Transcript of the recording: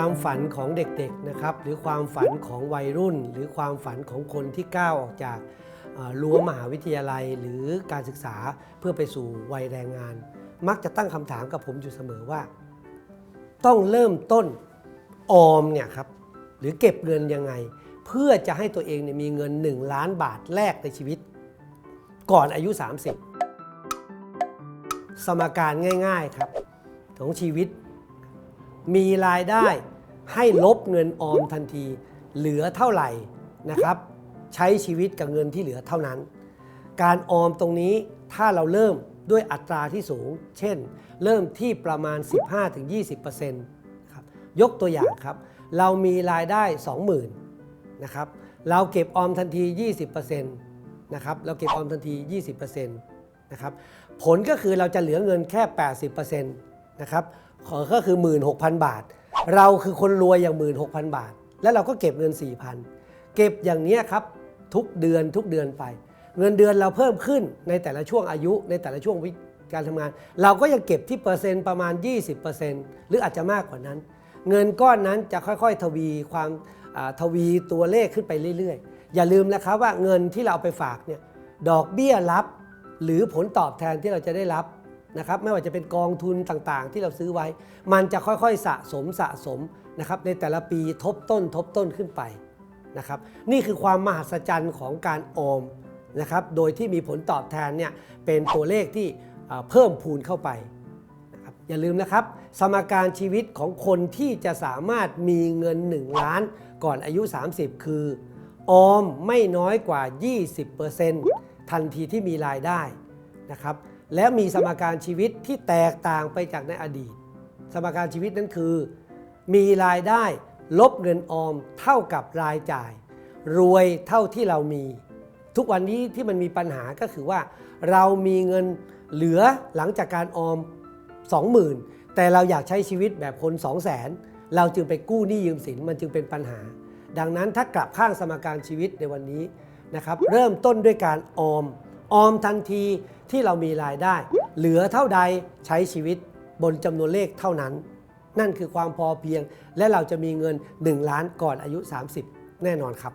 ความฝันของเด็กๆนะครับ หรือความฝันของวัยรุ่น หรือความฝันของคนที่ก้าวออกจากรั้วมหาวิทยาลัย หรือการศึกษาเพื่อไปสู่วัยแรงงาน มักจะตั้งคำถามกับผมอยู่เสมอว่า ต้องเริ่มต้นออมเนี่ยครับหรือเก็บเงินยังไง เพื่อจะให้ตัวเองเนี่ยมีเงิน 1 ล้านบาทแรกในชีวิต ก่อนอายุ 30 สมการง่าย ๆครับของชีวิต มีรายได้ให้ลบเงินออมทันที เหลือเท่าไหร่นะครับ ใช้ชีวิตกับเงินที่เหลือเท่านั้น การออมตรงนี้ถ้าเราเริ่มด้วยอัตราที่สูง เช่น เริ่มที่ประมาณ 15-20%ครับยกตัวอย่างครับ เรามีรายได้ 20,000นะครับ เราเก็บออมทันที 20%นะครับ เราเก็บออมทันที 20%นะครับ ผลก็คือเราจะเหลือเงินแค่ 80%นะครับขอก็คือ 16,000 บาท เราคือคนรวยอย่าง 16,000 บาท แล้วเราก็เก็บเงิน 4,000 เก็บอย่างนี้ครับทุกเดือนทุกเดือนไป เงินเดือนเราเพิ่มขึ้นในแต่ละช่วงอายุในแต่ละช่วงวิการทำงาน เราก็ยังเก็บที่เปอร์เซ็นต์ประมาณ 20%หรืออาจจะมากกว่านั้น เงินก้อนนั้นจะค่อยๆ ทวีความทวีตัวเลขขึ้นไปเรื่อยๆ อย่าลืมนะครับว่าเงินที่เราเอาไปฝากเนี่ยดอกเบี้ยรับหรือผลตอบแทนที่เราจะได้รับ นะครับไม่ว่าจะเป็นกองทุนต่างๆ ที่เราซื้อไว้ มันจะค่อยๆสะสมสะสมนะครับในแต่ละปีทบต้นทบต้นขึ้นไปนะครับนี่คือความมหัศจรรย์ของการออมนะครับโดยที่มีผลตอบแทนเนี่ยเป็นตัวเลขที่เพิ่มพูนเข้าไปนะครับอย่าลืมนะครับ สมการชีวิตของคนที่จะสามารถมีเงิน 1 ล้านก่อนอายุ 30 คือ ออมไม่น้อยกว่า 20%ทันทีที่มีรายได้นะครับ และมีสมการชีวิตที่แตกต่างไปจากในอดีต สมการชีวิตนั้นคือ มีรายได้ลบเงินออมเท่ากับรายจ่าย รวยเท่าที่เรามี ทุกวันนี้ที่มันมีปัญหาก็คือว่า เรามีเงินเหลือหลังจากการออม 20,000 แต่เราอยากใช้ชีวิตแบบคน 200,000 เราจึงไปกู้หนี้ยืมสินมันจึงเป็นปัญหา ดังนั้นถ้ากลับข้างสมการชีวิตในวันนี้นะครับเริ่มต้นด้วยการออม ออมทันทีที่เรามีรายได้ เหลือเท่าใดใช้ชีวิตบนจำนวนเลขเท่านั้น นั่นคือความพอเพียง และเราจะมีเงิน 1 ล้านก่อนอายุ 30 แน่นอนครับ